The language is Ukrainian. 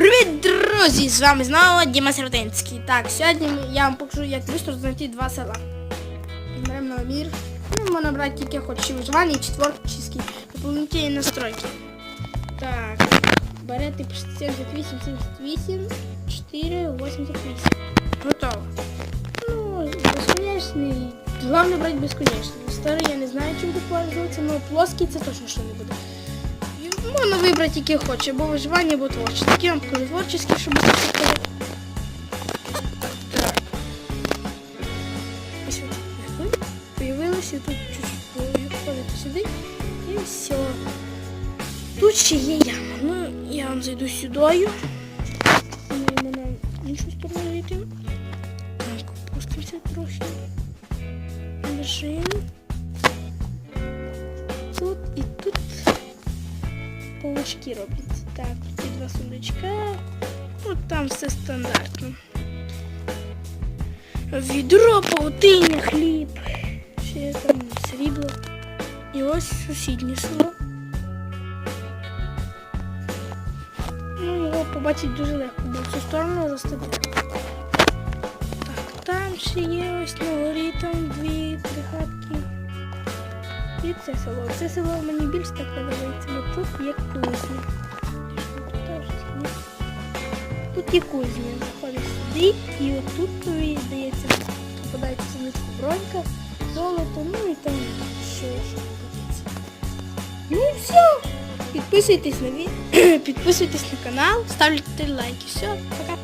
Привіт, друзі! З вами знову Діма Сиротинський. Так, сьогодні я вам покажу, як швидко знайти два села. Беремо набір. Ну, можна брати тільки хоч виживання і четвертчиські дополнительні настройки. Так, берете 78, 78, 4, 88. Готово. Ну, безконечний. Головне брати безконечний. Старий я не знаю, чим тут пользуватися, але плоский це точно що не буде. Можна вибрати, який хоче, або виживання, або творчість. Я вам покажу творчість, щоб сказали. Так. Ось от ви появилися, тут чуть-чуть виходите сюди і все. Тут ще є яма. Ну, я вам зайду сюди. Ми на іншу сторону зайти. Так, опустимося трохи. Лежимо. полочки робляться. Так, тут є два сундучка. Ну там все стандартно. Відро, паутиня, хліб, ще там срібло. І ось сусіднє село. Ну, його побачити дуже легко, бо в цю сторону росте дерево. Так, там ще є ось на І це село. Це село мені більш так подобається, бо тут є кузня. Тут є кузня. Заходиш сюди і отут тобі здається, попадається бронька, золото, ну і там ще що попадеться. Ну і все. Підписуйтесь на ві... підписуйтесь на канал, ставте лайки. Все, пока.